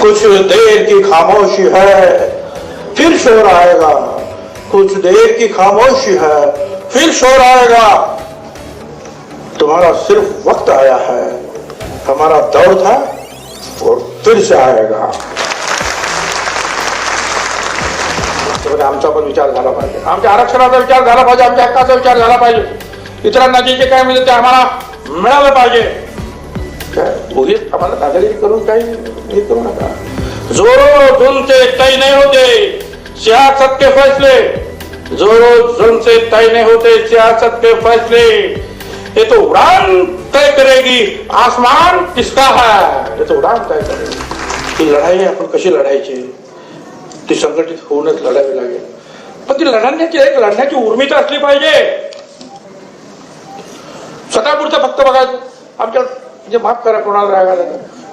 कुछ देर की खामोशी है, फिर शोर आएगा। कुछ देर की खामोशी है, फिर शोर आएगा। तुम्हारा सिर्फ़ वक्त आया है, हमारा दौर था और फिर से आएगा। त्यामुळे आमचा पण विचार झाला पाहिजे। आमच्या आरक्षणाचा विचार झाला पाहिजे, आमच्या हक्काचा विचार झाला पाहिजे। इतरांना जे जे काय ते आम्हाला मिळालं पाहिजे. आम्हाला करून काही हे करू नका जोरो तय होते सियासत के फैसले. जोरो जुन तय नहीं होते सियासत के फैसले. ये तो उड़ान तय करेगी आसमान किसका है? ये तो उड़ान तय करेगी. ती लढाई आपण कशी लढायची? ती संघटित होऊनच लढावी लागेल. पण ती लढण्याची एक लढण्याची उर्मिता असली पाहिजे. स्वतःपुरतं फक्त बघा आमच्या म्हणजे माफ करा कोणाला रागायला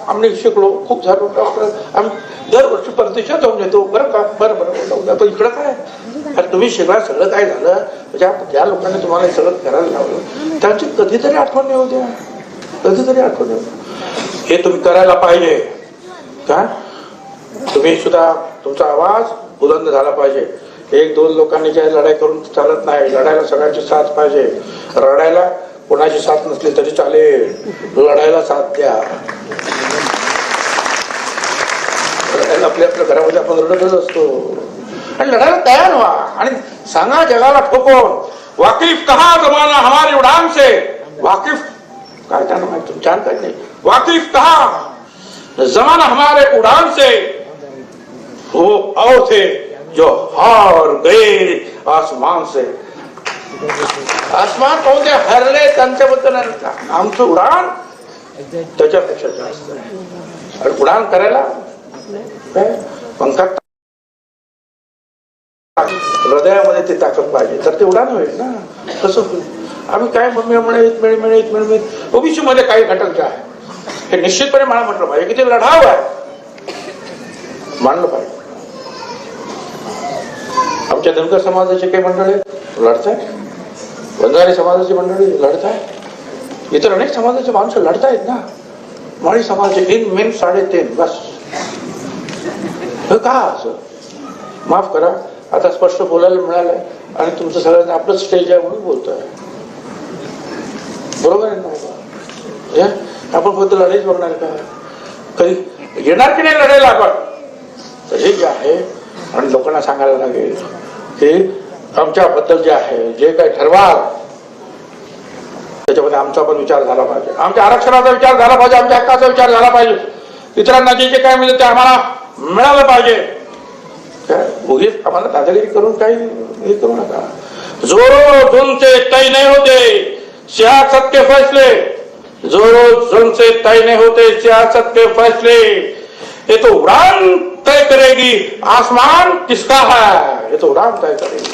आम्ही शिकलो खूप झालो. डॉक्टर आम्ही दरवर्षी परदेशात जाऊन येतो. बरं का? बरं बरं जाऊन पण इकडं काय? अरे तुम्ही शिकला सगळं काय झालं? म्हणजे ज्या ज्या लोकांनी तुम्हाला सगळं करायला लावलं त्यांची कधीतरी आठवण येऊ द्या. कधीतरी आठवण येऊ हे तुम्ही करायला पाहिजे. का? तुम्ही सुद्धा तुमचा आवाज बुलंद झाला पाहिजे. एक दोन लोकांनी ज्या लढाई करून चालत नाही लढायला सगळ्यांची साथ पाहिजे. रडायला कोणाची साथ नसली तरी चालेल. लढायला साथ द्या लढायला आपल्या आपल्या घरामध्ये आपण रडतच असतो. आणि लढायला तयार व्हा. आणि सांगा जगाला ठोकवून वाकिफ कहा जमाना हमारे उड़ान से? वाकिफ? काय त्यांना माहिती? छान काय नाही. वाकिफ कहा? जमाना हमारे उड़ान से हो और थे जो हार गए आसमान से. आसमान कोणते? हरले त्यांच्याबद्दल आमचं उडान त्याच्यापेक्षा जास्त आहे. आणि उडान करायला पंखात हृदयामध्ये ते ताकद पाहिजे. तर ते उडान होईल ना. कसं होईल. आम्ही काय मम्मी म्हणे मिळे मिळे मिळे ओबीसी मध्ये काही घटक जे आहे हे निश्चितपणे मला म्हटलं पाहिजे की ते लढाव आहे. मांडलं पाहिजे. आमच्या धनगर समाजाचे काही मंडळी लढत आहे बंजारी समाजाची मंडळी लढत इतर अनेक समाजाचे माणसं लढतायत ना. माळी समाजाचे तीन मेन साडेतीन बस. का? असं माफ करा. आता स्पष्ट बोलायला मिळालंय आणि तुमचं सगळ्यांना आपलं स्टेज आहे म्हणून बोलतोय. बरोबर आहे ना हे? आपण फक्त लढाईच बघणार का? कधी? येणार की नाही लढायला आपण? तर हे जे आहे आणि लोकांना सांगायला लागेल की आमच्याबद्दल जे आहे जे काही ठरवाल त्याच्यामध्ये आमचा पण विचार झाला पाहिजे. आमच्या आरक्षणाचा विचार झाला पाहिजे आमच्या हक्काचा विचार झाला पाहिजे. इतरांना जे जे काय मिळतं ते आम्हाला मिळालं पाहिजे. काय? उगीच आम्हाला दादागिरी करून काही हे करू नका. जोरो से तय नहीं होते सियासत के फैसले. जोरो से तय नहीं होते सियासत के फैसले. ये तो उड़ान तय करेगी आसमान किसका है? ये तो उड़ान तय करेगी।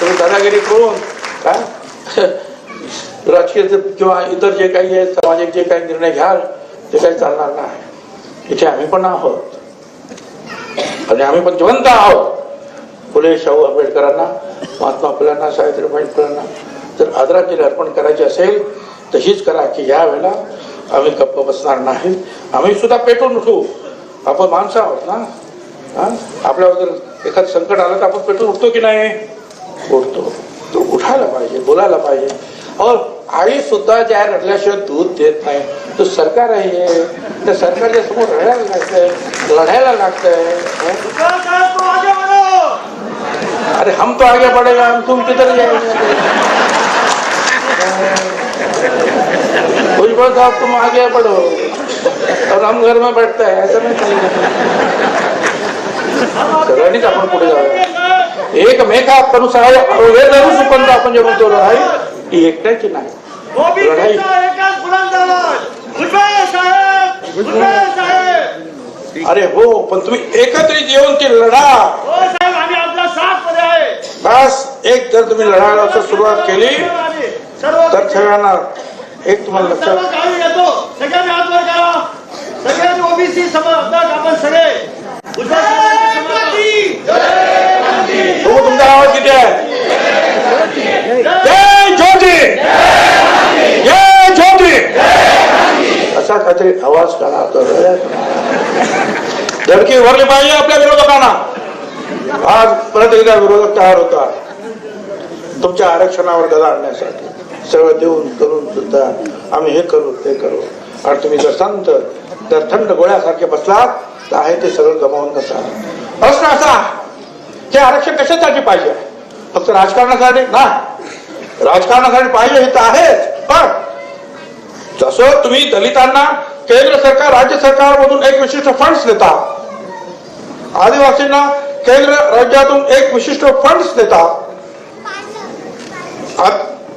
तुम्ही दादागिरी करून काय? राजकीय किंवा इतर जे काही आहे सामाजिक जे काही निर्णय घ्याल ते काही चालणार नाही. इथे आम्ही पण आहोत. आणि आम्ही पण जिवंत आहोत. फुले शाहू आंबेडकरांना महात्मा फुलांना सावित्रीबाई फुलांना जर आदरांजली अर्पण करायची असेल तर हीच करा की या वेळेला आम्ही गप्प बसणार नाही. आम्ही सुद्धा पेटून उठू. आपण माणसं आहोत ना? आपल्याबद्दल एखादं संकट आलं तर आपण पेटून उठतो की नाही? उठतो. तो उठायला पाहिजे बोलायला पाहिजे. और आई सुद्धा ज्या रडल्याशिवाय दूध देत नाही. तो सरकार आहे त्या सरकारच्या समोर रडायला लागतंय लढायला लागतंय. अरे हम तो आगे बढ़ेगा हम तुम किधर जाएंगे? साहब तुम आगे बढ़ो और हम घर में बैठते हैं। ऐसा नहीं करेंगे। सगळ्यांनीच आपण पुढे जाऊया एकमेका करू सहाय्य हे आपण जे म्हणतो लढाई ही एकट्याची नाही. लढाई अरे हो पण तुम्ही एकत्रित येऊन ती लढा. हो साहेब आम्ही आपला साथमध्ये आहे. बस एक जर तुम्ही लढायला सुरुवात केली तर सगळ्यांना एक तुम्हाला लक्षात सगळ्यांनी ओबीसी समाजात आपण सगळे. हो तुमचा आवाज किती आहे जय ज्योती जय ज्योती असा काहीतरी आवाज काढा धडकी भरली पाहिजे आपल्या विरोधकांना. आज परत एकदा विरोधक तयार होता तुमच्या आरक्षणावर गदा आणण्यासाठी. सगळं देऊन करून सुद्धा आम्ही हे करू ते करू. आणि तुम्ही जर संत जर थंड गोळ्यासारखे बसलात तर आहे ते सगळं गमावून कसा प्रश्न असा हे आरक्षण कशासाठी पाहिजे? फक्त राजकारणासाठी? ना राजकारणासाठी पाहिजे हे तर आहेच. पण जसं तुम्ही दलितांना केंद्र सरकार राज्य सरकारमधून एक विशिष्ट फंड्स देतात. आदिवासींना केंद्र राज्यातून एक विशिष्ट फंड्स देतात.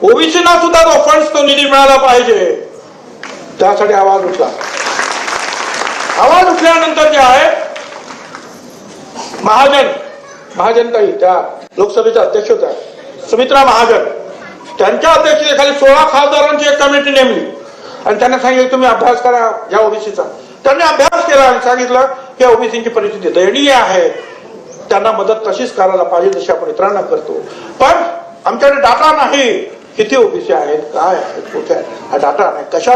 ओबीसीना सुद्धा तो फंड्स तो निधी मिळाला पाहिजे. त्यासाठी आवाज उठला. आवाज उठल्यानंतर जे आहे महाजन महाजन काही त्या लोकसभेच्या अध्यक्ष होत्या. सुमित्रा महाजन. त्यांच्या अध्यक्षतेखाली सोळा खासदारांची एक कमिटी नेमली. आणि त्यांना सांगितलं तुम्ही अभ्यास करा या ओबीसीचा. त्यांनी अभ्यास केला आणि सांगितलं की ओबीसीची परिस्थिती दयनीय आहे. त्यांना मदत तशीच करायला पाहिजे जशी आपण इतरांना करतो. पण आमच्याकडे डाटा नाही. किती ओबीसी आहेत काय आहेत कुठे हा डाटा नाही. कशा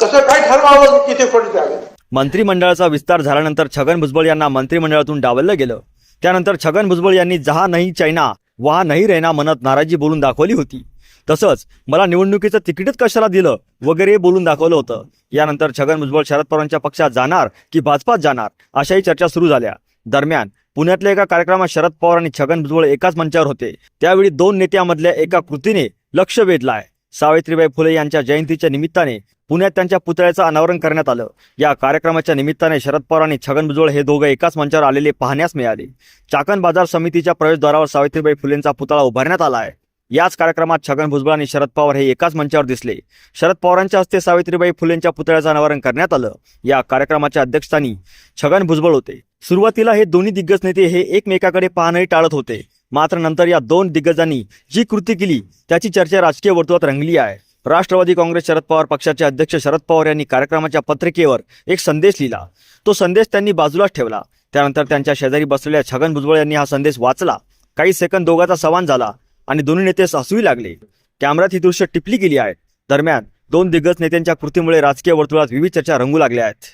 कसं काय ठरवावं किती फंड द्यावे? मंत्रिमंडळाचा विस्तार झाल्यानंतर छगन भुजबळ यांना मंत्रिमंडळातून डावललं गेलं. त्यानंतर छगन भुजबळ यांनी जहा नाही चायना वहा नाही रहना म्हणत नाराजी बोलून दाखवली होती. तसंच मला निवडणुकीचं तिकीटच कशाला दिलं वगैरे बोलून दाखवलं होतं. यानंतर छगन भुजबळ शरद पवारांच्या पक्षात जाणार की भाजपात जाणार अशाही चर्चा सुरू झाल्या. दरम्यान पुण्यातल्या एका कार्यक्रमात शरद पवार आणि छगन भुजबळ एकाच मंचावर होते. त्यावेळी दोन नेत्यामधल्या एका कृतीने लक्ष वेधलाय. सावित्रीबाई फुले यांच्या जयंतीच्या निमित्ताने पुण्यात त्यांच्या पुतळ्याचं अनावरण करण्यात आलं. या कार्यक्रमाच्या निमित्ताने शरद पवार आणि छगन भुजबळ हे दोघं एकाच मंचावर आलेले पाहण्यास मिळाले. चाकण बाजार समितीच्या प्रवेशद्वारावर सावित्रीबाई फुलेंचा पुतळा उभारण्यात आला आहे याच कार्यक्रमात छगन भुजबळ आणि शरद पवार हे एकाच मंचावर दिसले. शरद पवारांच्या हस्ते सावित्रीबाई फुलेंच्या पुतळ्याचं अनावरण करण्यात आलं. या कार्यक्रमाच्या अध्यक्षस्थानी छगन भुजबळ होते. सुरुवातीला हे दोन्ही दिग्गज नेते हे एकमेकाकडे पाहणंही टाळत होते. मात्र नंतर या दोन दिग्गजांनी जी कृती केली त्याची चर्चा राजकीय वर्तुळात रंगली आहे. राष्ट्रवादी काँग्रेस शरद पवार पक्षाचे अध्यक्ष शरद पवार यांनी कार्यक्रमाच्या पत्रिकेवर एक संदेश लिहिला. तो संदेश त्यांनी बाजूलाच ठेवला. त्यानंतर त्यांच्या शेजारी बसलेल्या छगन भुजबळ यांनी हा संदेश वाचला. काही सेकंद दोघांचा संवाद झाला. आणि दोन्ही नेते सासूही लागले. कॅमेऱ्यात ही दृश्य टिपली गेली आहेत दरम्यान दोन दिग्गज नेत्यांच्या कृतीमुळे राजकीय वर्तुळात विविध चर्चा रंगू लागल्या आहेत.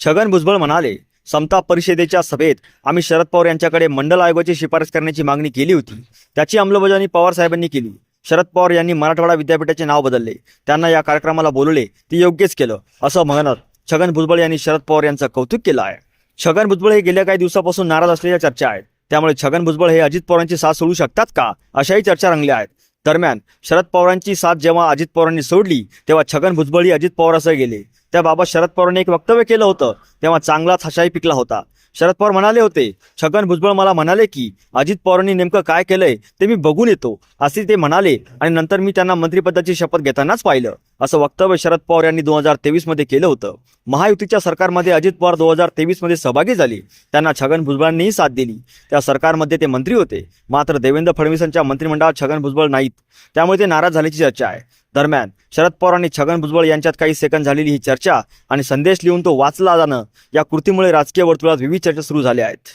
छगन भुजबळ म्हणाले समता परिषदेच्या सभेत आम्ही शरद पवार यांच्याकडे मंडल आयोगाची शिफारस करण्याची मागणी केली होती. त्याची अंमलबजावणी पवार साहेबांनी केली. शरद पवार यांनी मराठवाडा विद्यापीठाचे नाव बदलले. त्यांना या कार्यक्रमाला बोलवले. ते योग्यच केलं असं म्हणत छगन भुजबळ यांनी शरद पवार यांचं कौतुक केलं आहे. छगन भुजबळ हे गेल्या काही दिवसापासून नाराज असलेल्या चर्चा आहेत. त्यामुळे छगन भुजबळ हे अजित पवारांची साथ सोडू शकतात का? अशाही चर्चा रंगल्या आहेत. दरम्यान शरद पवारांची साथ जेव्हा अजित पवारांनी सोडली तेव्हा छगन भुजबळही अजित पवार असं गेले. त्याबाबत शरद पवारांनी एक वक्तव्य केलं होतं तेव्हा चांगलाच हशाही पिकला होता. शरद पवार म्हणाले होते छगन भुजबळ मला म्हणाले की अजित पवारांनी नेमकं काय केलंय ते मी बघून येतो असे ते म्हणाले आणि नंतर मी त्यांना मंत्रिपदाची शपथ घेतानाच पाहिलं असं वक्तव्य शरद पवार यांनी दोन हजार तेवीसमध्ये केलं होतं. महायुतीच्या सरकारमध्ये अजित पवार दोन हजार तेवीसमध्ये सहभागी झाले त्यांना छगन भुजबळांनीही साथ दिली. त्या सरकारमध्ये ते मंत्री होते मात्र देवेंद्र फडणवीसांच्या मंत्रिमंडळात छगन भुजबळ नाहीत. त्यामुळे ते नाराज झाल्याची चर्चा आहे. दरम्यान शरद पवार आणि छगन भुजबळ यांच्यात काही सेकंद झालेली ही चर्चा आणि संदेश लिहून तो वाचला जाणं या कृतीमुळे राजकीय वर्तुळात विविध चर्चा सुरू झाल्या आहेत.